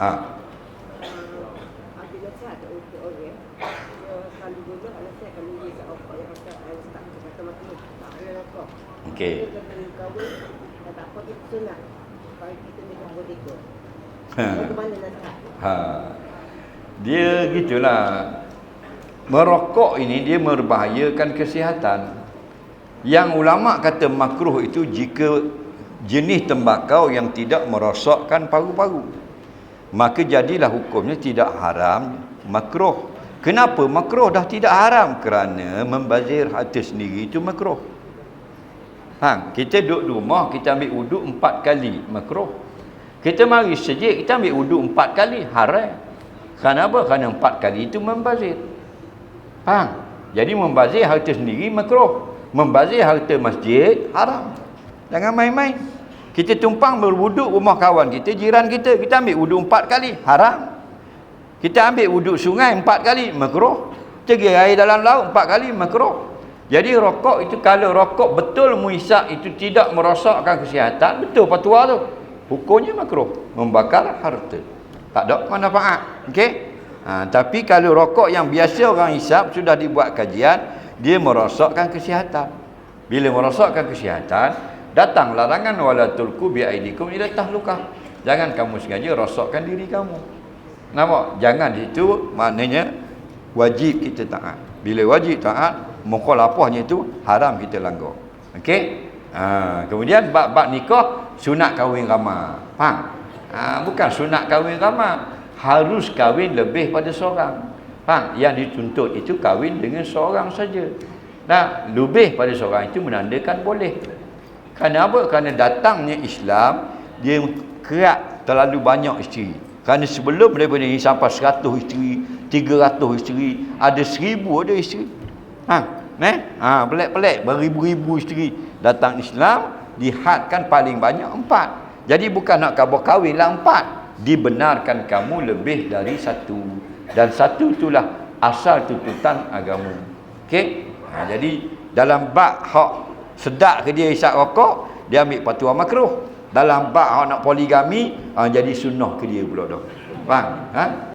Ha. Okey. Ha. Ha. Dia gitulah. Merokok ini dia membahayakan kesihatan. Yang ulama kata makruh itu jika jenis tembakau yang tidak merosakkan paru-paru. Maka jadilah hukumnya tidak haram, makruh. Kenapa makruh dah tidak haram? Kerana membazir harta sendiri itu makruh. Ha, kita duduk rumah, kita ambil wuduk empat kali, makruh. Kita mari sejik, kita ambil wuduk empat kali, haram. Kerana apa? Kerana empat kali itu membazir. Faham? Jadi membazir harta sendiri makruh. Membazir harta masjid haram. Jangan main-main. Kita tumpang berwuduk rumah kawan kita, jiran kita, kita ambil wuduk empat kali, haram. Kita ambil wuduk sungai empat kali, makruh. Pergi air dalam laut empat kali, makruh. Jadi rokok itu kalau rokok betul muisap itu tidak merosakkan kesihatan, betul patua tu. Hukumnya makruh, membakar harta. Tak ada manfaat. Okey? Ha, tapi kalau rokok yang biasa orang hisap sudah dibuat kajian, dia merosakkan kesihatan. Bila merosakkan kesihatan, datang larangan wala tulku bi aidikum ila tahlukah. Jangan kamu sengaja rosakkan diri kamu. Nampak? Jangan itu maknanya wajib kita taat. Bila wajib taat, mukhalafahnya itu haram kita langgar. Okey? Ha, kemudian bab-bab nikah sunat kahwin ramah. Faham? Ha, bukan sunat kahwin ramah. Harus kahwin lebih pada seorang. Faham? Yang dituntut itu kahwin dengan seorang saja. Nah, lebih pada seorang itu menandakan boleh. Kerana apa? Kerana datangnya Islam, dia kerat terlalu banyak isteri. Kerana sebelum daripada ini sampai 100 isteri, 300 isteri, ada 1000 ada isteri. Ha, ne? Ha, pelik-pelik beribu-ribu isteri. Datang Islam dihadkan paling banyak empat. Jadi bukan nak khabar kahwin lah empat. Dibenarkan kamu lebih dari satu. Dan satu itulah asal tuntutan agama. Okey? Ha, jadi dalam bab hak sedak ke dia isap rokok, dia ambil fatwa makruh. Dalam bab nak poligami, ha, jadi sunnah ke dia pula dah. Faham? Ha?